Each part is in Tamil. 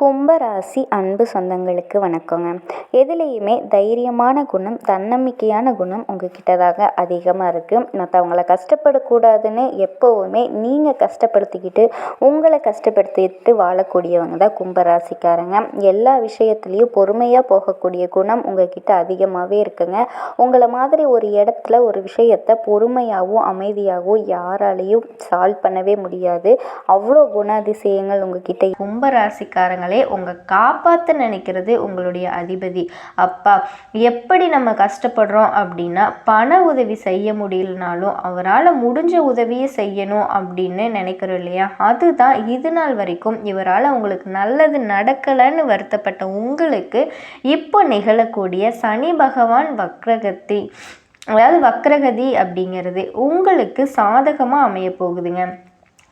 கும்பராசி அன்பு சொந்தங்களுக்கு வணக்கங்க. எதுலேயுமே தைரியமான குணம் தன்னம்பிக்கையான குணம் உங்ககிட்ட தாங்க அதிகமாக இருக்குது மற்றவங்கள கஷ்டப்படக்கூடாதுன்னு எப்போவுமே நீங்கள் கஷ்டப்படுத்திக்கிட்டு உங்களை கஷ்டப்படுத்திட்டு வாழக்கூடியவங்க தான் கும்பராசிக்காரங்க. எல்லா விஷயத்துலேயும் பொறுமையாக போகக்கூடிய குணம் உங்ககிட்ட அதிகமாகவே இருக்குங்க. உங்களை மாதிரி ஒரு இடத்துல ஒரு விஷயத்தை பொறுமையாகவும் அமைதியாகவும் யாராலையும் சால்வ் பண்ணவே முடியாது. அவ்வளோ குணாதிசயங்கள் உங்ககிட்ட கும்பராசிக்காரங்க இருக்கிறாங்களே உங்கள் காப்பாற்ற நினைக்கிறது உங்களுடைய அதிபதி. அப்பா எப்படி நம்ம கஷ்டப்படுறோம் அப்படின்னா பண உதவி செய்ய முடியலனாலும் அவரால் முடிஞ்ச உதவியை செய்யணும் அப்படின்னு நினைக்கிறோம் இல்லையா? அதுதான் இது நாள் வரைக்கும் இவரால் உங்களுக்கு நல்லது நடக்கலைன்னு வருத்தப்பட்ட உங்களுக்கு இப்போ நிகழக்கூடிய சனி பகவான் வக்ரகத்தி. அதாவது வக்ரகதி அப்படிங்கிறது உங்களுக்கு சாதகமாக அமைய போகுதுங்க.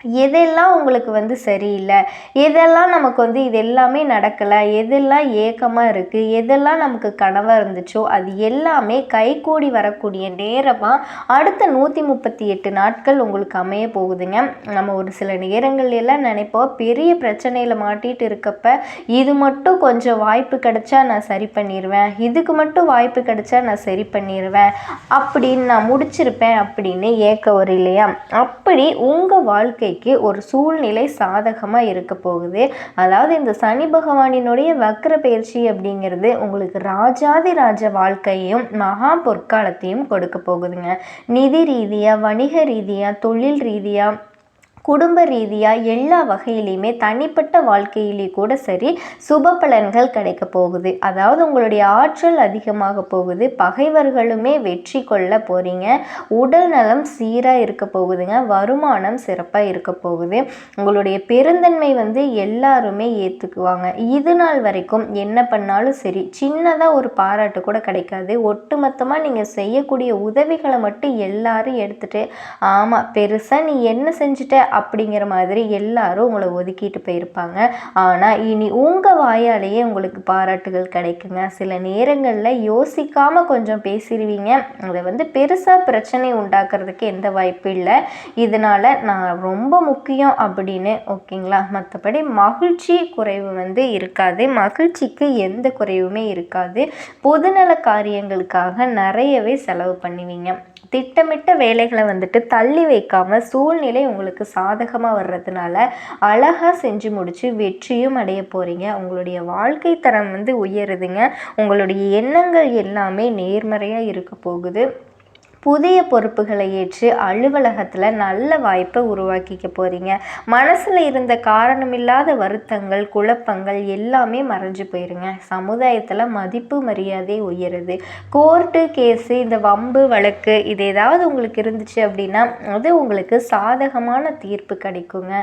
எதெல்லாம் உங்களுக்கு வந்து சரியில்லை? எதெல்லாம் நமக்கு வந்து இது எல்லாமே நடக்கலை? எதெல்லாம் ஏக்கமாக இருக்குது எதெல்லாம் நமக்கு கனவாக இருந்துச்சோ? அது எல்லாமே கைகூடி வரக்கூடிய நேரமாக அடுத்த நூற்றி முப்பத்தி எட்டு நாட்கள் உங்களுக்கு அமைய போகுதுங்க. நம்ம ஒரு சில நேரங்கள்லாம் நினைப்போம் பெரிய பிரச்சனையில் மாட்டிகிட்டு இருக்கப்ப இது மட்டும் கொஞ்சம் வாய்ப்பு கிடைச்சா நான் சரி பண்ணிடுவேன் இதுக்கு மட்டும் வாய்ப்பு கிடைச்சா நான் சரி பண்ணிடுவேன் அப்படின்னு நான் முடிச்சிருப்பேன் அப்படின்னு ஏக்க ஒரு இல்லையா? அப்படி உங்கள் வாழ்க்கை வாழ்க்கைக்கு ஒரு சூழ்நிலை சாதகமாக இருக்க போகுது. அதாவது இந்த சனி பகவானினுடைய வக்கர பயிற்சி அப்படிங்கிறது உங்களுக்கு ராஜாதி ராஜ வாழ்க்கையும் மகா பொற்காலத்தையும் கொடுக்க போகுதுங்க. நிதி ரீதியாக வணிக ரீதியாக தொழில் ரீதியாக குடும்ப ரீதியாக எல்லா வகையிலையுமே தனிப்பட்ட வாழ்க்கையிலேயே கூட சரி சுப பலன்கள் கிடைக்க போகுது. அதாவது உங்களுடைய ஆற்றல் அதிகமாக போகுது. பகைவர்களுமே வெற்றி கொள்ள போகிறீங்க உடல் நலம் சீராக இருக்க போகுதுங்க. வருமானம் சிறப்பாக இருக்க போகுது. உங்களுடைய பெருந்தன்மை வந்து எல்லாருமே ஏற்றுக்குவாங்க இது நாள் வரைக்கும் என்ன பண்ணாலும் சரி சின்னதாக ஒரு பாராட்டு கூட கிடைக்காது. ஒட்டுமொத்தமாக நீங்கள் செய்யக்கூடிய உதவிகளை மட்டும் எல்லாரும் எடுத்துகிட்டு ஆமாம் பெருசாக நீ என்ன செஞ்சுட்ட? அப்படிங்கிற மாதிரி எல்லாரும் உங்களை ஒதுக்கிட்டு போயிருப்பாங்க. ஆனால் இனி உங்கள் வாயாலேயே உங்களுக்கு பாராட்டுகள் கிடைக்குங்க. சில நேரங்களில் யோசிக்காமல் கொஞ்சம் பேசிடுவீங்க அதை வந்து பெருசாக பிரச்சனை உண்டாக்குறதுக்கு எந்த வாய்ப்பு இல்லை. இதனால் நான் ரொம்ப முக்கியம் அப்படின்னு ஓகேங்களா? மற்றபடி மகிழ்ச்சி குறைவு வந்து இருக்காது. மகிழ்ச்சிக்கு எந்த குறைவுமே இருக்காது. பொதுநல காரியங்களுக்காக நிறையவே செலவு பண்ணுவீங்க. திட்டமிட்ட வேலைகளை வந்துட்டு தள்ளி வைக்காமல் சூழ்நிலை உங்களுக்கு சாதகமாக வர்றதுனால அழகாக செஞ்சு முடித்து வெற்றியும் அடைய போகிறீங்க உங்களுடைய வாழ்க்கை தரம் வந்து உயருதுங்க. உங்களுடைய எண்ணங்கள் எல்லாமே நேர்மறையாக இருக்க போகுது. புதிய பொறுப்புகளை ஏற்று அலுவலகத்தில் நல்ல வாய்ப்பை உருவாக்கிக்க போகிறீங்க மனசில் இருந்த காரணமில்லாத வருத்தங்கள் குழப்பங்கள் எல்லாமே மறைஞ்சு போயிருங்க. சமுதாயத்தில் மதிப்பு மரியாதை உயருது. கோர்ட்டு கேஸு இந்த வம்பு வழக்கு இது ஏதாவது உங்களுக்கு இருந்துச்சு அப்படின்னா அது உங்களுக்கு சாதகமான தீர்ப்பு கிடைக்குங்க.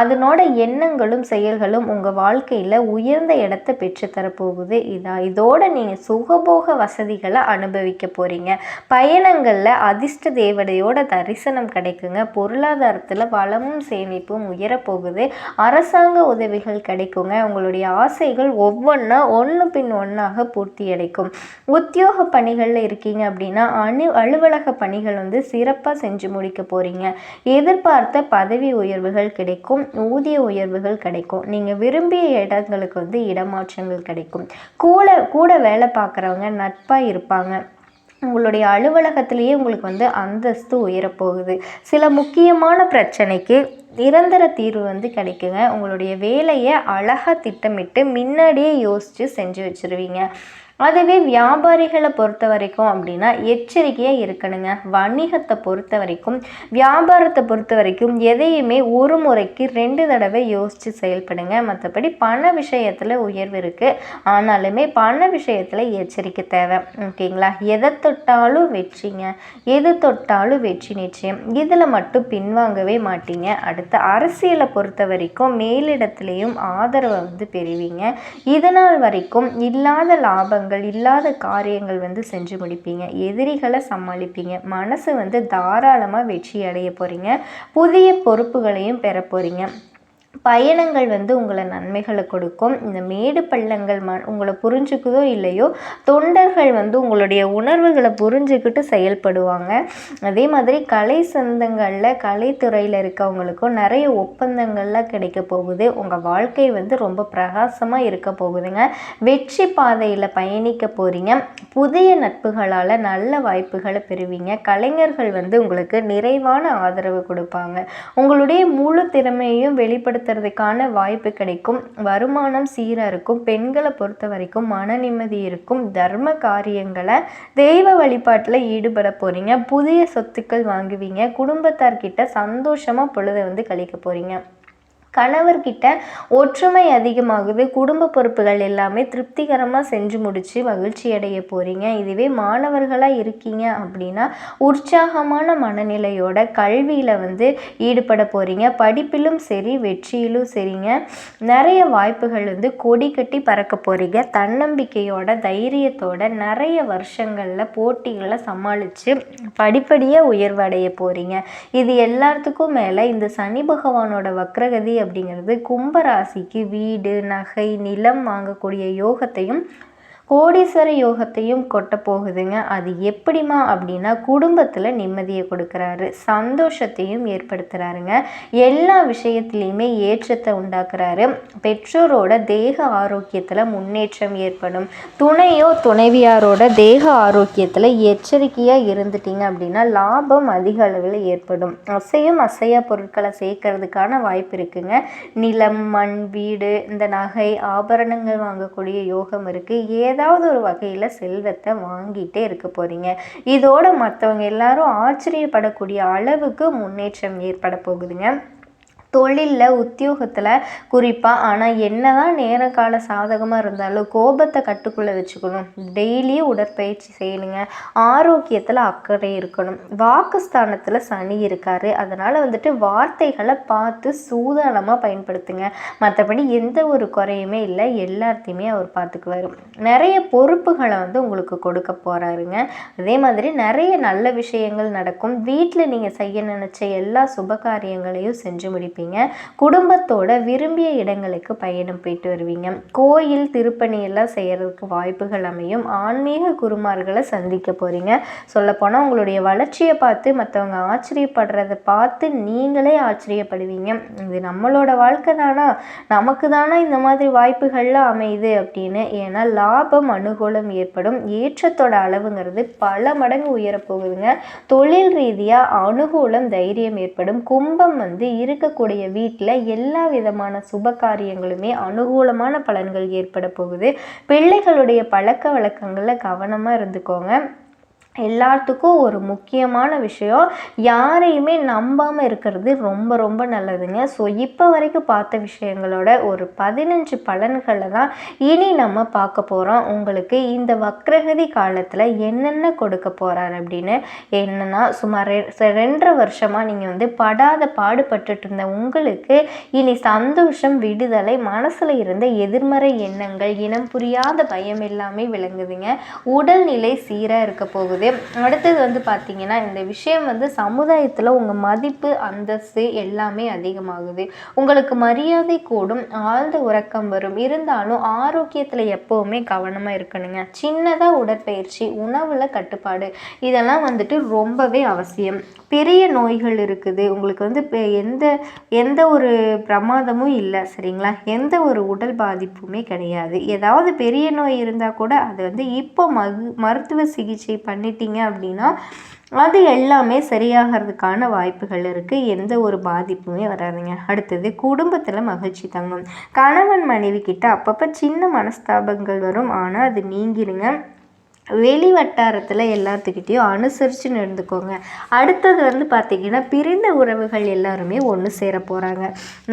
அதனோட எண்ணங்களும் செயல்களும் உங்கள் வாழ்க்கையில் உயர்ந்த இடத்த பெற்றுத்தரப்போகுது இதா இதோட நீங்கள் சுகபோக வசதிகளை அனுபவிக்க போகிறீங்க பயணங்கள் அதிர்ஷ்ட தேவதையோட தரிசனம் கிடைக்குங்க. பொருளாதாரத்தில் வளமும் சேமிப்பும் உயரப்போகுது. அரசாங்க உதவிகள் கிடைக்குங்க. உங்களுடைய ஆசைகள் ஒவ்வொன்றா ஒன்று பின் ஒன்றாக பூர்த்தி அடைக்கும். உத்தியோக பணிகளில் இருக்கீங்க அப்படின்னா அணு அலுவலக பணிகள் வந்து சிறப்பாக செஞ்சு முடிக்க போகிறீங்க எதிர்பார்த்த பதவி உயர்வுகள் கிடைக்கும். ஊதிய உயர்வுகள் கிடைக்கும். நீங்கள் விரும்பிய இடங்களுக்கு வந்து இடமாற்றங்கள் கிடைக்கும். கூட கூட வேலை பார்க்குறவங்க நட்பாக இருப்பாங்க. உங்களுடைய அலுவலகத்திலேயே உங்களுக்கு வந்து அந்தஸ்து உயரப்போகுது. சில முக்கியமான பிரச்சனைக்கு நிரந்தர தீர்வு வந்து கிடைக்குங்க. உங்களுடைய வேலையை அழகாக திட்டமிட்டு முன்னாடியே யோசித்து செஞ்சு வச்சுருவீங்க. அதுவே வியாபாரிகளை பொறுத்த வரைக்கும் அப்படின்னா எச்சரிக்கையாக இருக்கணுங்க. வணிகத்தை பொறுத்த வரைக்கும் வியாபாரத்தை பொறுத்த வரைக்கும் எதையுமே ஒரு முறைக்கு ரெண்டு தடவை யோசித்து செயல்படுங்க. மற்றபடி பண விஷயத்தில் உயர்வு இருக்குது ஆனாலுமே பண விஷயத்தில் எச்சரிக்கை தேவை. ஓகேங்களா? எதை தொட்டாலும் வெற்றிங்க. எது தொட்டாலும் வெற்றி நிச்சயம். இதில் மட்டும் பின்வாங்கவே மாட்டீங்க. அடுத்து அரசியலை பொறுத்த வரைக்கும் மேலிடத்துலேயும் ஆதரவை வந்து பெறுவீங்க. இதனால் வரைக்கும் இல்லாத லாபங்கள் தாங்கள் இல்லாத காரியங்கள் வந்து செஞ்சு முடிப்பீங்க. எதிரிகளை சமாளிப்பீங்க. மனசு வந்து தாராளமாக வெற்றி அடைய போகிறீங்க புதிய பொறுப்புகளையும் பெற போகிறீங்க பயணங்கள் வந்து உங்களை நன்மைகளை கொடுக்கும். இந்த மேடு பள்ளங்கள் ம உங்களை புரிஞ்சுக்குதோ இல்லையோ தொண்டர்கள் வந்து உங்களுடைய உணர்வுகளை புரிஞ்சுக்கிட்டு செயல்படுவாங்க. அதே மாதிரி கலை சந்தங்களில் கலைத்துறையில் இருக்கவங்களுக்கும் நிறைய ஒப்பந்தங்கள்லாம் கிடைக்க போகுது. உங்கள் வாழ்க்கை வந்து ரொம்ப பிரகாசமாக இருக்க போகுதுங்க. வெற்றி பாதையில் பயணிக்க போகிறீங்க புதிய நட்புகளால் நல்ல வாய்ப்புகளை பெறுவீங்க. கலைஞர்கள் வந்து உங்களுக்கு நிறைவான ஆதரவு கொடுப்பாங்க. உங்களுடைய முழு திறமையையும் வெளிப்பட ஏற்படுத்துறதுக்கான வாய்ப்பு கிடைக்கும். வருமானம் சீராக இருக்கும் பெண்களை பொறுத்த வரைக்கும் மன நிம்மதி இருக்கும். தர்ம காரியங்களை தெய்வ வழிபாட்டில் ஈடுபட போகிறீங்க புதிய சொத்துக்கள் வாங்குவீங்க. குடும்பத்தார்கிட்ட சந்தோஷமாக பொழுதை வந்து கழிக்க போகிறீங்க கணவர்கிட்ட ஒற்றுமை அதிகமாகுது. குடும்ப பொறுப்புகள் எல்லாமே திருப்திகரமாக செஞ்சு முடித்து மகிழ்ச்சி அடைய போகிறீங்க இதுவே மாணவர்களாக இருக்கீங்க அப்படின்னா உற்சாகமான மனநிலையோட கல்வியில் வந்து ஈடுபட போகிறீங்க படிப்பிலும் சரி வெற்றியிலும் சரிங்க. நிறைய வாய்ப்புகள் வந்து கொடி கட்டி பறக்க போகிறீங்க தன்னம்பிக்கையோட தைரியத்தோட நிறைய வருஷங்களில் போட்டிகளை சமாளித்து படிப்படியாக உயர்வடைய போகிறீங்க இது எல்லாத்துக்கும் மேலே இந்த சனி பகவானோட வக்ரகதி அப்படிங்கிறது கும்பராசிக்கு வீடு நகை நிலம் வாங்கக்கூடிய யோகத்தையும் கோடீஸ்வர யோகத்தையும் கொட்ட போகுதுங்க. அது எப்படிமா அப்படின்னா குடும்பத்தில் நிம்மதியை கொடுக்குறாரு. சந்தோஷத்தையும் ஏற்படுத்துகிறாருங்க எல்லா விஷயத்துலேயுமே ஏற்றத்தை உண்டாக்குறாரு. பெற்றோரோட தேக ஆரோக்கியத்தில் முன்னேற்றம் ஏற்படும். துணையோ துணைவியாரோட தேக ஆரோக்கியத்தில் எச்சரிக்கையாக இருந்துட்டீங்க அப்படின்னா லாபம் அதிக அளவில் ஏற்படும். அசையும் அசையா பொருட்களை சேர்க்கறதுக்கான வாய்ப்பு இருக்குங்க. நிலம் மண் வீடு இந்த நகை ஆபரணங்கள் வாங்கக்கூடிய யோகம் இருக்குது ஏ ஏதாவது ஒரு வகையில் செல்வத்தை வாங்கிட்டே இருக்க போகிறீங்க இதோட மற்றவங்க எல்லாரும் ஆச்சரியப்படக்கூடிய அளவுக்கு முன்னேற்றம் ஏற்பட போகுதுங்க. தொழிலில் உத்தியோகத்தில் குறிப்பாக ஆனால் என்ன தான் நேர கால சாதகமாக இருந்தாலும் கோபத்தை கட்டுக்குள்ளே வச்சுக்கணும். டெய்லியும் உடற்பயிற்சி செய்யணுங்க. ஆரோக்கியத்தில் அக்கறை இருக்கணும். வாக்குஸ்தானத்தில் சனி இருக்கார். அதனால் வந்துட்டு வார்த்தைகளை பார்த்து சூதானமாக பயன்படுத்துங்க. மற்றபடி எந்த ஒரு குறையுமே இல்லை. எல்லாத்தையுமே அவர் பார்த்துக்குவார். நிறைய பொறுப்புகளை வந்து உங்களுக்கு கொடுக்க போகிறாருங்க அதே மாதிரி நிறைய நல்ல விஷயங்கள் நடக்கும். வீட்டில் நீங்கள் செய்ய நினச்ச எல்லா சுப காரியங்களையும் செஞ்சு முடிப்பீங்க. இருப்பீங்க. குடும்பத்தோட விரும்பிய இடங்களுக்கு பயணம் போயிட்டு வருவீங்க. கோயில் திருப்பணி எல்லாம் செய்கிறதுக்கு வாய்ப்புகள் அமையும். ஆன்மீக குருமார்களை சந்திக்க போகிறீங்க சொல்லப்போனால் உங்களுடைய வளர்ச்சியை பார்த்து மற்றவங்க ஆச்சரியப்படுறத பார்த்து நீங்களே ஆச்சரியப்படுவீங்க. இது நம்மளோட வாழ்க்கை தானா? நமக்கு தானா இந்த மாதிரி வாய்ப்புகள்லாம் அமையுது அப்படின்னு. ஏன்னா லாபம் அனுகூலம் ஏற்படும். ஏற்றத்தோட அளவுங்கிறது பல மடங்கு உயரப்போகுதுங்க தொழில் ரீதியாக அனுகூலம் தைரியம் ஏற்படும். கும்பம் வந்து இருக்கக்கூடிய உங்களுடைய வீட்டில் எல்லா விதமான சுப காரியங்களுமே அனுகூலமான பலன்கள் ஏற்பட போகுது. பிள்ளைகளுடைய பழக்க வழக்கங்களில் கவனமாக இருந்துக்கோங்க. எல்லாத்துக்கும் ஒரு முக்கியமான விஷயம். யாரையுமே நம்பாமல் இருக்கிறது ரொம்ப ரொம்ப நல்லதுங்க. ஸோ இப்போ வரைக்கும் பார்த்த விஷயங்களோட ஒரு பதினஞ்சு பலன்களை தான் இனி நம்ம பார்க்க போகிறோம் உங்களுக்கு இந்த வக்ரகதி காலத்தில் என்னென்ன கொடுக்க போகிறார் அப்படின்னு என்னென்னா சுமார் ரெண்டரை வருஷமாக நீங்கள் வந்து படாத பாடுபட்டுட்டு இருந்த உங்களுக்கு இனி சந்தோஷம் விடுதலை மனசில் இருந்த எதிர்மறை எண்ணங்கள் இனம் புரியாத பயம் எல்லாமே விளங்குதுங்க. உடல்நிலை சீராக இருக்க போகுது. அடுத்தது வந்து பார்த்திங்கன்னா இந்த விஷயம் வந்து சமுதாயத்தில் உங்கள் மதிப்பு அந்தஸ்து எல்லாமே அதிகமாகுது. உங்களுக்கு மரியாதை கூடும் ஆழ்ந்த உறக்கம் வரும். இருந்தாலும் ஆரோக்கியத்தில் எப்போவுமே கவனமாக இருக்கணுங்க. சின்னதாக உடற்பயிற்சி உணவில் கட்டுப்பாடு இதெல்லாம் வந்துட்டு ரொம்பவே அவசியம். பெரிய நோய்கள் இருக்குது. உங்களுக்கு வந்து இப்போ எந்த எந்த ஒரு பிரமாதமும் இல்லை சரிங்களா? எந்த ஒரு உடல் பாதிப்புமே கிடையாது. ஏதாவது பெரிய நோய் இருந்தால் கூட அது வந்து இப்போ மகு மருத்துவ சிகிச்சை பண்ணி பண்ணிட்டீங்க அப்படின்னா அது எல்லாமே சரியாகிறதுக்கான வாய்ப்புகள் இருக்குது எந்த ஒரு பாதிப்புமே வராதுங்க. அடுத்தது குடும்பத்தில் மகிழ்ச்சி தங்கும். கணவன் மனைவி கிட்ட அப்பப்போ சின்ன மனஸ்தாபங்கள் வரும். ஆனால் அது நீங்கிடுங்க வெளி வட்டாரத்தில் எல்லாத்துக்கிட்டேயும் அனுசரித்து நடந்துக்கோங்க. அடுத்தது வந்து பார்த்திங்கன்னா பிரிந்த உறவுகள் எல்லாருமே ஒன்று சேர போகிறாங்க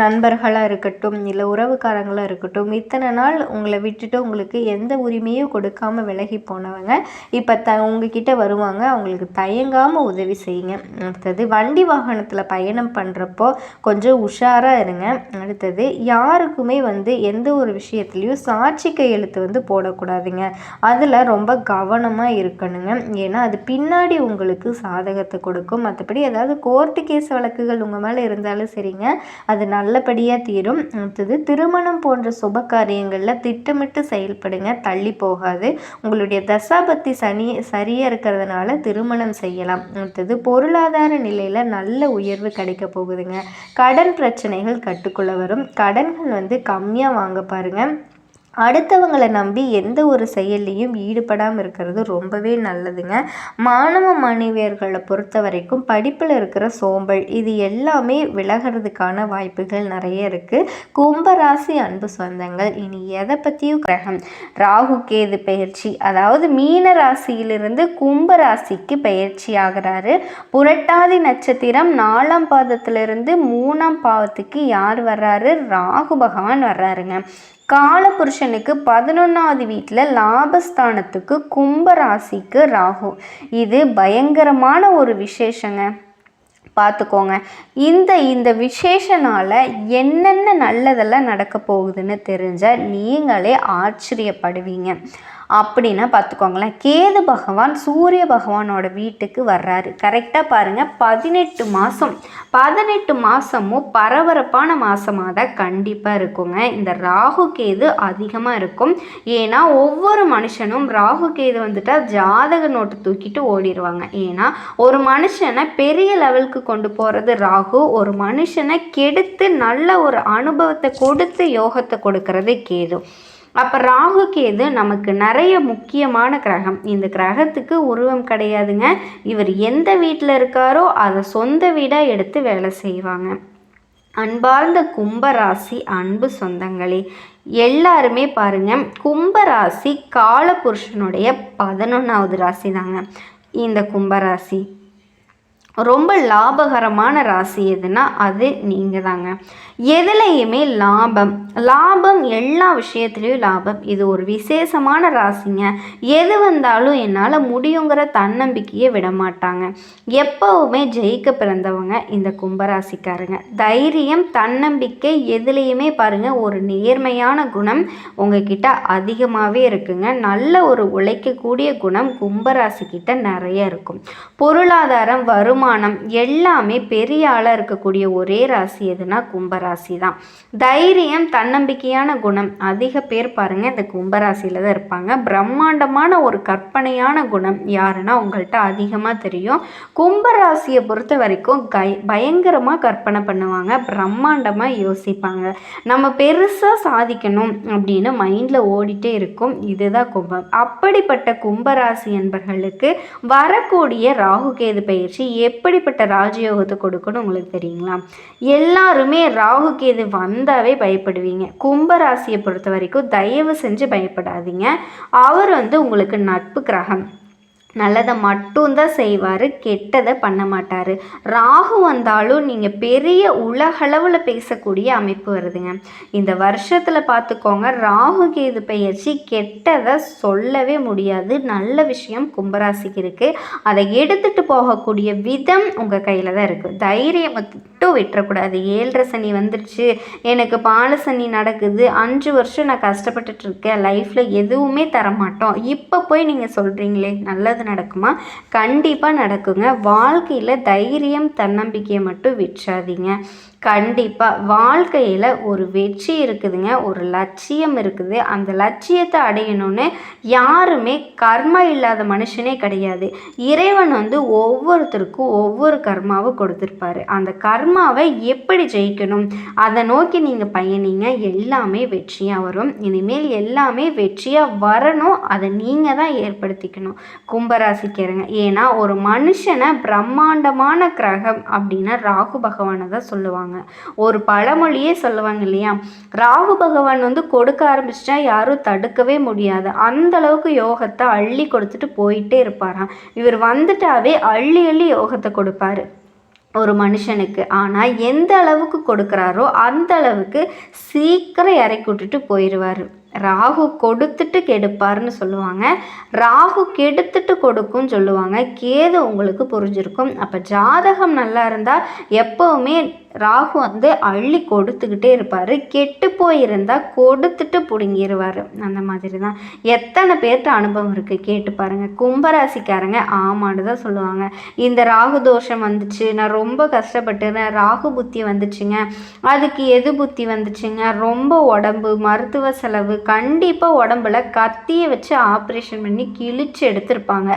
நண்பர்களாக இருக்கட்டும் இல்லை உறவுக்காரங்களாக இருக்கட்டும் இத்தனை நாள் உங்களை விட்டுட்டு உங்களுக்கு எந்த உரிமையும் கொடுக்காமல் விலகி போனவங்க இப்போ த உங்ககிட்ட வருவாங்க. அவங்களுக்கு தயங்காமல் உதவி செய்யுங்க. அடுத்தது வண்டி வாகனத்தில் பயணம் பண்ணுறப்போ கொஞ்சம் உஷாராக இருங்க. அடுத்தது யாருக்குமே வந்து எந்த ஒரு விஷயத்துலையும் சாட்சி கையெழுத்து வந்து போடக்கூடாதுங்க. அதில் ரொம்ப கா கவனமாக இருக்கணுங்க. ஏன்னா அது பின்னாடி உங்களுக்கு சாதகத்தை கொடுக்கும். மற்றபடி ஏதாவது கோர்ட்டு கேஸ் வழக்குகள் உங்கள் மேலே இருந்தாலும் சரிங்க. அது நல்லபடியாக தீரும். அடுத்தது திருமணம் போன்ற சுப காரியங்களில் திட்டமிட்டு செயல்படுங்க. தள்ளி போகாது. உங்களுடைய தசாபத்தி சனி சரியாக இருக்கிறதுனால திருமணம் செய்யலாம். அடுத்தது பொருளாதார நிலையில் நல்ல உயர்வு கிடைக்க போகுதுங்க. கடன் பிரச்சனைகள் கட்டுக்குள்ளே வரும். கடன்கள் வந்து கம்மியாக வாங்க பாருங்கள் அடுத்தவங்களை நம்பி எந்த ஒரு செயல்லையும் ஈடுபடாமல் இருக்கிறது ரொம்பவே நல்லதுங்க. மாணவ மாணவியர்களை பொறுத்த வரைக்கும் படிப்பில் இருக்கிற சோம்பல் இது எல்லாமே விலகிறதுக்கான வாய்ப்புகள் நிறைய இருக்குது கும்பராசி அன்பு சொந்தங்கள் இனி எதை பற்றியும் கிரகம். ராகு கேது பயிற்சி அதாவது மீன ராசியிலிருந்து கும்பராசிக்கு பயிற்சி ஆகிறாரு. புரட்டாதி நட்சத்திரம் நாலாம் பாதத்திலிருந்து மூணாம் பாவத்துக்கு யார் வர்றாரு? ராகு பகவான் வர்றாருங்க. காலபுருஷனுக்கு பதினொன்றாவது வீட்டில் லாபஸ்தானத்துக்கு கும்ப ராசிக்கு ராகு. இது பயங்கரமான ஒரு விசேஷங்க. பார்த்துக்கோங்க இந்த இந்த விசேஷனால் என்னென்ன நல்லதெல்லாம் நடக்க போகுதுன்னு தெரிஞ்சால் நீங்களே ஆச்சரியப்படுவீங்க. அப்படின்னா பார்த்துக்கோங்களேன். கேது பகவான் சூரிய பகவானோட வீட்டுக்கு வர்றாரு. கரெக்டாக பாருங்கள் பதினெட்டு மாதம் பதினெட்டு மாதமும் பரபரப்பான மாதமாக தான் கண்டிப்பாக இருக்குங்க. இந்த ராகு கேது அதிகமாக இருக்கும். ஏன்னா ஒவ்வொரு மனுஷனும் ராகு கேது வந்துட்டால் ஜாதக நோட்டு தூக்கிட்டு ஓடிடுவாங்க ஏன்னா ஒரு மனுஷனை பெரிய லெவலுக்கு கொண்டு போகிறது ராகு. ஒரு மனுஷனை கெடுத்து நல்ல ஒரு அனுபவத்தை கொடுத்து யோகத்தை கொடுக்கறது கேது. அப்போ ராகு கேது நமக்கு நிறைய முக்கியமான கிரகம். இந்த கிரகத்துக்கு உருவம் கிடையாதுங்க. இவர் எந்த வீட்டில் இருக்காரோ அதை சொந்த வீடாக எடுத்து வேலை செய்வாங்க. அன்பார்ந்த கும்பராசி அன்பு சொந்தங்களே எல்லாருமே பாருங்கள் கும்பராசி காலபுருஷனுடைய பதினொன்றாவது ராசி தாங்க இந்த கும்பராசி ரொம்ப லாபகரமான ராசி எதுனா அது நீங்கள் தாங்க எதுலேயுமே லாபம். லாபம் எல்லா விஷயத்துலேயும் லாபம். இது ஒரு விசேஷமான ராசிங்க. எது வந்தாலும் என்னால் முடியுங்கிற தன்னம்பிக்கையை விட மாட்டாங்க. எப்போவுமே ஜெயிக்க பிறந்தவங்க இந்த கும்பராசிக்காரங்க. தைரியம் தன்னம்பிக்கை எதுலேயுமே பாருங்கள் ஒரு நேர்மையான குணம் உங்ககிட்ட அதிகமாகவே இருக்குங்க. நல்ல ஒரு உழைக்கக்கூடிய குணம் கும்பராசிக்கிட்ட நிறைய இருக்கும். பொருளாதாரம் வருமானம் எல்லாமே பெரிய ஆளாக இருக்கக்கூடிய ஒரே ராசி எதுனா கும்பராசி. கும்பராசி தான் தைரியம் தன்னம்பிக்கையான குணம். அதிக பேர் பாருங்கள் இந்த கும்பராசியில் தான் இருப்பாங்க. பிரம்மாண்டமான ஒரு கற்பனையான குணம் யாருன்னா உங்கள்கிட்ட அதிகமாக தெரியும். கும்பராசியை பொறுத்த வரைக்கும் கை பயங்கரமாக கற்பனை பண்ணுவாங்க. பிரம்மாண்டமாக யோசிப்பாங்க. நம்ம பெருசாக சாதிக்கணும் அப்படின்னு மைண்டில் ஓடிட்டே இருக்கும். இதுதான் கும்பம். அப்படிப்பட்ட கும்பராசி என்பர்களுக்கு வரக்கூடிய ராகு கேது பயிற்சி எப்படிப்பட்ட ராஜயோகத்தை கொடுக்கணும் உங்களுக்கு தெரியுங்களா? எல்லாருமே ரா ராகு கேது வந்தாவே பயப்படுவீங்க. கும்பராசியை பொறுத்த வரைக்கும் தயவு செஞ்சு பயப்படாதீங்க. அவர் வந்து உங்களுக்கு நட்பு கிரகம். நல்லதை மட்டும்தான் செய்வார் கெட்டதை பண்ண மாட்டார். ராகு வந்தாலும் நீங்கள் பெரிய உலகளவில் பேசக்கூடிய அமைப்பு வருதுங்க. இந்த வருஷத்தில் பார்த்துக்கோங்க ராகு கேது பயிற்சி கெட்டதை சொல்லவே முடியாது. நல்ல விஷயம் கும்பராசிக்கு இருக்குது அதை எடுத்துகிட்டு போகக்கூடிய விதம் உங்கள் கையில் தான் இருக்குது தைரியம் மட்டும் விட்டுறக்கூடாது. ஏழரை சனி வந்துடுச்சு எனக்கு பால சனி நடக்குது. அஞ்சு வருஷம் நான் கஷ்டப்பட்டுட்டு இருக்கேன் லைஃப்பில் எதுவுமே தரமாட்டோம். இப்போ போய் நீங்கள் சொல்கிறீங்களே நல்லது நடக்குமா? கண்டிப்பாக நடக்குங்க. வாழ்க்கையில் தைரியம் தன்னம்பிக்கையை மட்டும் விற்றாதீங்க. கண்டிப்பாக வாழ்க்கையில் ஒரு வெற்றி இருக்குதுங்க ஒரு லட்சியம் இருக்குது. அந்த லட்சியத்தை அடையணும்னு யாருமே கர்மா இல்லாத மனுஷனே கிடையாது. இறைவன் வந்து ஒவ்வொருத்தருக்கும் ஒவ்வொரு கர்மாவை கொடுத்துருப்பாரு. அந்த கர்மாவை எப்படி ஜெயிக்கணும் அதை நோக்கி நீங்கள் பயணிங்க எல்லாமே வெற்றியாக வரும். இனிமேல் எல்லாமே வெற்றியாக வரணும் அதை நீங்கள் தான் ஏற்படுத்திக்கணும். கும்பராசிக்கிறங்க ஏன்னா ஒரு மனுஷனை பிரம்மாண்டமான கிரகம் அப்படின்னா ராகு பகவானை தான் சொல்லுவாங்க. ஒரு பழமொழியே சொல்லுவாங்க இல்லையா? ராகு பகவான் வந்து கொடுக்க ஆரம்பிச்சிட்டா யாரும் தடுக்கவே முடியாது. அந்த அளவுக்கு யோகத்தை அள்ளி கொடுத்துட்டு போயிட்டே இருப்பாராம். இவர் வந்துட்டாவே அள்ளி அள்ளி யோகத்தை கொடுப்பாரு. ஒரு மனுஷனுக்கு. ஆனால் எந்த அளவுக்கு கொடுக்குறாரோ அந்த அளவுக்கு சீக்கிரம் இறக்கி விட்டுட்டு போயிடுவார் ராகு கொடுத்துட்டு கெடுப்பார்னு சொல்லுவாங்க. ராகு கெடுத்துட்டு கொடுக்கும்னு சொல்லுவாங்க. கேது உங்களுக்கு புரிஞ்சிருக்கும். அப்போ ஜாதகம் நல்லா இருந்தால் எப்போவுமே ராகு வந்து அள்ளி கொடுத்துக்கிட்டே இருப்பார். கெட்டு போயிருந்தால் கொடுத்துட்டு பிடுங்கிடுவார் அந்த மாதிரி தான் எத்தனை பேர்கிட்ட அனுபவம் இருக்குது கேட்டு பாருங்கள் கும்பராசிக்காரங்க ஆமான்னு தான் சொல்லுவாங்க. இந்த ராகு தோஷம் வந்துச்சு நான் ரொம்ப கஷ்டப்பட்டுறேன் ராகு புத்தி வந்துச்சுங்க. அதுக்கு எது புத்தி வந்துச்சுங்க? ரொம்ப உடம்பு மருத்துவ செலவு கண்டிப்பாக உடம்புல கத்தியை வச்சு ஆப்ரேஷன் பண்ணி கிழிச்சு எடுத்திருப்பாங்க.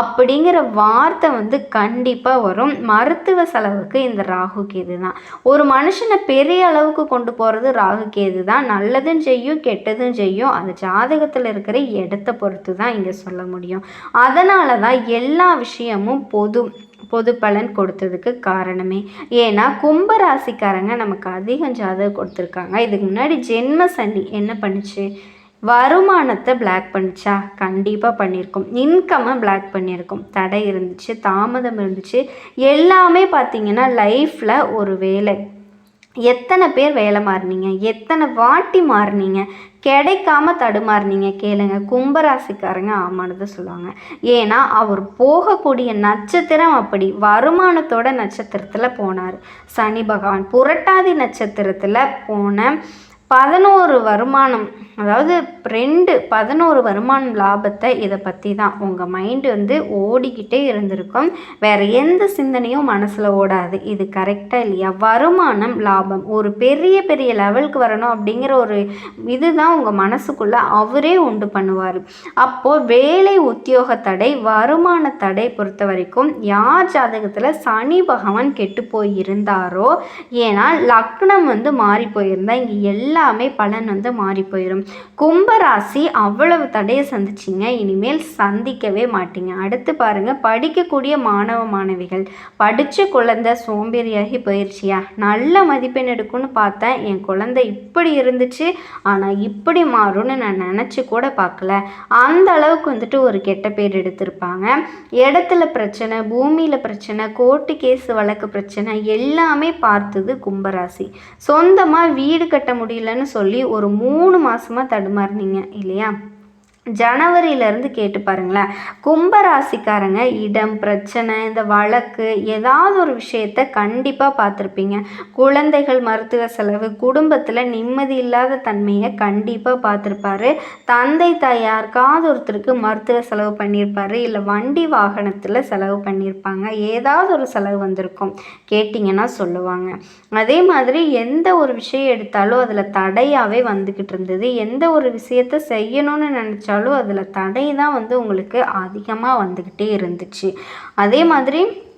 அப்படிங்கிற வார்த்தை வந்து கண்டிப்பாக வரும். மருத்துவ செலவுக்கு இந்த ராகு கேது தான் ஒரு மனுஷனை பெரிய அளவுக்கு கொண்டு போகிறது ராகு கேது தான். நல்லதும் செய்யும் கெட்டதும் செய்யும். அது ஜாதகத்தில் இருக்கிற இடத்த பொறுத்து தான் இங்கே சொல்ல முடியும். அதனால தான் எல்லா விஷயமும் பொது பொது பலன் கொடுத்ததுக்கு காரணமே. ஏன்னா கும்பராசிக்காரங்க நமக்கு அதிகம் ஜாதகம் கொடுத்துருக்காங்க. இதுக்கு முன்னாடி ஜென்ம சனி என்ன பண்ணுச்சு? வருமானத்தை பிளாக் பண்ணிச்சா? கண்டிப்பாக பண்ணியிருக்கும் இன்கம்மை பிளாக் பண்ணியிருக்கும் தடை இருந்துச்சு தாமதம் இருந்துச்சு. எல்லாமே பார்த்தீங்கன்னா லைஃப்பில் ஒரு வேலை. எத்தனை பேர் வேலை மாறினீங்க? எத்தனை வாட்டி மாறினீங்க? கிடைக்காம தடுமாறினீங்க? கேளுங்க. கும்பராசிக்காரங்க ஆமானது சொல்லுவாங்க. ஏன்னா அவர் போகக்கூடிய நட்சத்திரம் அப்படி. வருமானத்தோட நட்சத்திரத்தில் போனார். சனி பகவான் புரட்டாதி நட்சத்திரத்தில் போன பதினோரு வருமானம் அதாவது ரெண்டு பதினோரு வருமானம் லாபத்தை இதை பற்றி தான் உங்கள் மைண்டு வந்து ஓடிக்கிட்டே இருந்திருக்கும். வேறு எந்த சிந்தனையும் மனசில் ஓடாது. இது கரெக்டாக இல்லையா? வருமானம் லாபம். ஒரு பெரிய பெரிய லெவலுக்கு வரணும் அப்படிங்கிற ஒரு இதுதான் உங்கள் மனசுக்குள்ளே அவரே உண்டு பண்ணுவார். அப்போது வேலை உத்தியோக தடை வருமான தடை பொறுத்த வரைக்கும் யார் ஜாதகத்தில் சனி பகவான் கெட்டு போய் இருந்தாரோ ஏன்னா லக்னம் வந்து மாறி போயிருந்தா இங்கே எல்லா எல்லாமே பலன் வந்து மாறி போயிடும் கும்பராசி அவ்வளவு தடையை சந்திச்சிங்க. இனிமேல் சந்திக்கவே மாட்டீங்க. அடுத்து பாருங்க படிக்கக்கூடிய மாணவ மாணவிகள். படித்த குழந்தை சோம்பேறியாகி போயிடுச்சியா நல்ல மதிப்பெண் எடுக்கும்னு பார்த்தேன். என் குழந்தை இப்படி இருந்துச்சு. ஆனால் இப்படி மாறும்னு நான் நினச்சி கூட பார்க்கல. அந்த அளவுக்கு வந்துட்டு ஒரு கெட்ட பேர் எடுத்திருப்பாங்க. இடத்துல பிரச்சனை பூமியில் பிரச்சனை கோர்ட்டு கேஸ் வழக்கு பிரச்சனை எல்லாமே பார்த்தது கும்பராசி. சொந்தமாக வீடு கட்ட முடியல முடியலன்னு சொல்லி ஒரு மூணு மாதமாக தடுமாறுனீங்க இல்லையா? ஜனவரியிலேருந்து கேட்டு பாருங்களேன். கும்பராசிக்காரங்க இடம் பிரச்சனை இந்த வழக்கு ஏதாவது ஒரு விஷயத்த கண்டிப்பாக பார்த்துருப்பீங்க. குழந்தைகள் மருத்துவ செலவு குடும்பத்தில் நிம்மதி இல்லாத தன்மையை கண்டிப்பாக பார்த்துருப்பாரு. தந்தை தாய் ஒருத்தருக்கு மருத்துவ செலவு பண்ணியிருப்பாரு. இல்லை வண்டி வாகனத்தில் செலவு பண்ணியிருப்பாங்க. ஏதாவது ஒரு செலவு வந்திருக்கும். கேட்டிங்கன்னா சொல்லுவாங்க. அதே மாதிரி எந்த ஒரு விஷயம் எடுத்தாலும் அதில் தடையாகவே வந்துக்கிட்டு இருந்தது. எந்த ஒரு விஷயத்த செய்யணும்னு நினச்சாலும் அதில் தடை தான் வந்து உங்களுக்கு அதிகமாக வந்துக்கிட்டே இருந்துச்சு. அதே மாதிரி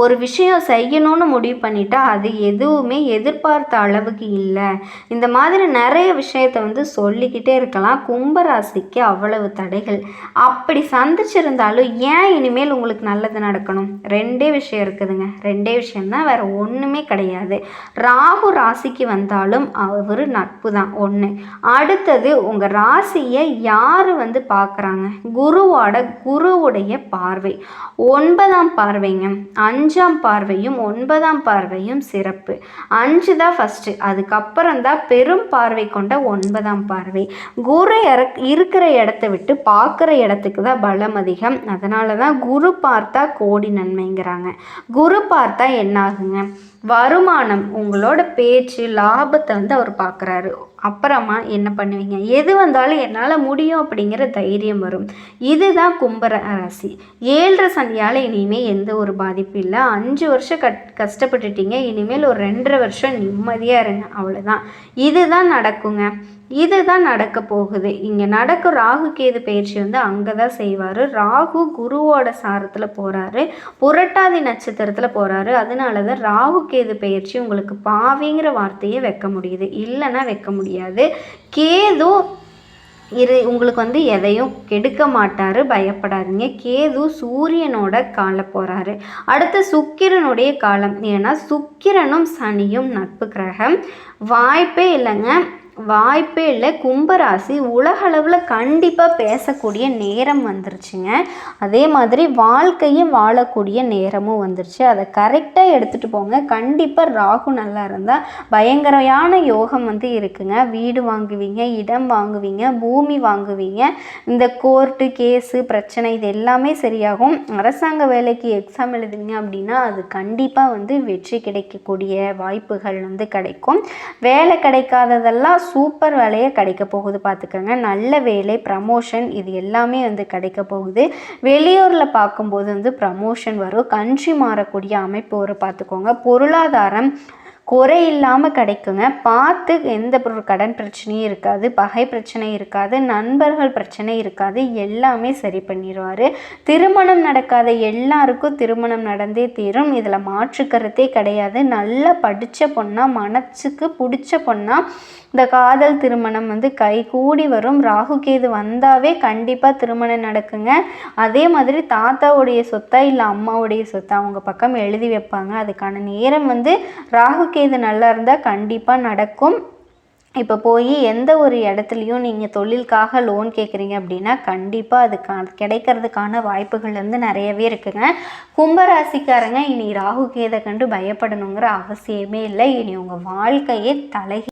ஒரு விஷயம் செய்யணும்னு முடிவு பண்ணிட்டா அது எதுவுமே எதிர்பார்த்த அளவுக்கு இல்லை. இந்த மாதிரி நிறைய விஷயத்த வந்து சொல்லிக்கிட்டே இருக்கலாம். கும்பராசிக்கு அவ்வளவு தடைகள். அப்படி சந்திச்சிருந்தாலும் ஏன் இனிமேல் உங்களுக்கு நல்லது நடக்கணும்? ரெண்டே விஷயம் இருக்குதுங்க. ரெண்டே விஷயம்தான் வேற ஒன்றுமே கிடையாது. ராகு ராசிக்கு வந்தாலும் அவர் நட்பு தான் ஒன்று அடுத்தது உங்கள் ராசியை யார் வந்து பார்க்குறாங்க குருவோட குருவுடைய பார்வை. ஒன்பதாம் பார்வைங்க. அஞ்சாம் பார்வையும் ஒன்பதாம் பார்வையும் சிறப்பு. அஞ்சு தான் ஃபஸ்ட்டு அதுக்கப்புறம் தான் பெரும் பார்வை கொண்ட ஒன்பதாம் பார்வை. குரு இறக் இருக்கிற இடத்த விட்டு பார்க்குற இடத்துக்கு தான் பலம் அதிகம். அதனால தான் குரு பார்த்தா கோடி நன்மைங்கிறாங்க. குரு பார்த்தா என்ன ஆகுங்க வருமானம். உங்களோட பேச்சு லாபத்தை வந்து அவர் பார்க்குறாரு. அப்புறமா என்ன பண்ணுவீங்க? எது வந்தாலும் என்னால் முடியும் அப்படிங்கிற தைரியம் வரும். இதுதான் கும்பர ராசி. ஏழரை சனியால் இனிமேல் எந்த ஒரு பாதிப்பும் இல்லை. அஞ்சு வருஷம் கட் கஷ்டப்பட்டுட்டீங்க. இனிமேல் ஒரு ரெண்டரை வருஷம் நிம்மதியாக இருங்க. அவ்வளோதான் இதுதான் நடக்குங்க. இதுதான் நடக்க போகுது. இங்கே நடக்கும் ராகு கேது பயிற்சி வந்து அங்கே தான் செய்வார். ராகு குருவோட சாரத்தில் போகிறாரு புரட்டாதி நட்சத்திரத்தில் போகிறாரு அதனால தான் ராகு கேது பயிற்சி உங்களுக்கு பாவிங்கிற வார்த்தையை வைக்க முடியுது. இல்லைன்னா வைக்க முடியாது. கேது இரு உங்களுக்கு வந்து எதையும் கெடுக்க மாட்டார். பயப்படாதீங்க. கேது சூரியனோட கால போகிறாரு அடுத்து சுக்கிரனுடைய காலம். ஏன்னா சுக்கிரனும் சனியும் நட்பு கிரகம். வாய்ப்பே இல்லைங்க. வாய்ப்பே இல்லை. கும்பராசி உலகளவில் கண்டிப்பாக பேசக்கூடிய நேரம் வந்துருச்சுங்க. அதே மாதிரி வாழ்க்கையும் வாழக்கூடிய நேரமும் வந்துருச்சு. அதை கரெக்டாக எடுத்துகிட்டு போங்க. கண்டிப்பாக ராகு நல்லா இருந்தால் பயங்கரமான யோகம் வந்து இருக்குங்க. வீடு வாங்குவீங்க இடம் வாங்குவீங்க பூமி வாங்குவீங்க. இந்த கோர்ட்டு கேஸு பிரச்சனை இது எல்லாமே சரியாகும். அரசாங்க வேலைக்கு எக்ஸாம் எழுதுனீங்க அப்படின்னா அது கண்டிப்பாக வந்து வெற்றி கிடைக்கக்கூடிய வாய்ப்புகள் வந்து கிடைக்கும். வேலை கிடைக்காததெல்லாம் சூப்பர் வேலையை கிடைக்க போகுது பார்த்துக்கோங்க. நல்ல வேலை ப்ரமோஷன் இது எல்லாமே வந்து கிடைக்க போகுது. வெளியூரில் பார்க்கும்போது வந்து ப்ரமோஷன் வரும். கன்ட்ரி மாறக்கூடிய அமைப்பு வரும் பார்த்துக்கோங்க. பொருளாதாரம் குறை இல்லாமல் கிடைக்குங்க. பார்த்து எந்த ஒரு கடன் பிரச்சனையும் இருக்காது பகை பிரச்சனை இருக்காது நண்பர்கள் பிரச்சனை இருக்காது எல்லாமே சரி பண்ணிடுவார் திருமணம் நடக்காத எல்லாருக்கும் திருமணம் நடந்தே தீரும். இதில் மாற்று கருத்தே கிடையாது. நல்லா படித்த பொண்ணா மனசுக்கு பிடிச்ச பொண்ணா இந்த காதல் திருமணம் வந்து கை கூடி வரும். ராகு கேது வந்தாவே கண்டிப்பாக திருமணம் நடக்குங்க. அதே மாதிரி தாத்தாவுடைய சொத்தா இல்லை அம்மாவுடைய சொத்தா அவங்க பக்கம் எழுதி வைப்பாங்க. அதுக்கான நேரம் வந்து ராகு கே இது நல்லா இருந்தால் கண்டிப்பாக நடக்கும். இப்போ போய் எந்த ஒரு இடத்துலையும் நீங்கள் தொழிலுக்காக லோன் கேட்குறீங்க அப்படின்னா கண்டிப்பாக அதுக்கான கிடைக்கிறதுக்கான வாய்ப்புகள் வந்து நிறையவே இருக்குங்க. கும்பராசிக்காரங்க இனி ராகு கேதை கண்டு பயப்படணுங்கிற அவசியமே இல்லை. இனி உங்கள் வாழ்க்கையே தலை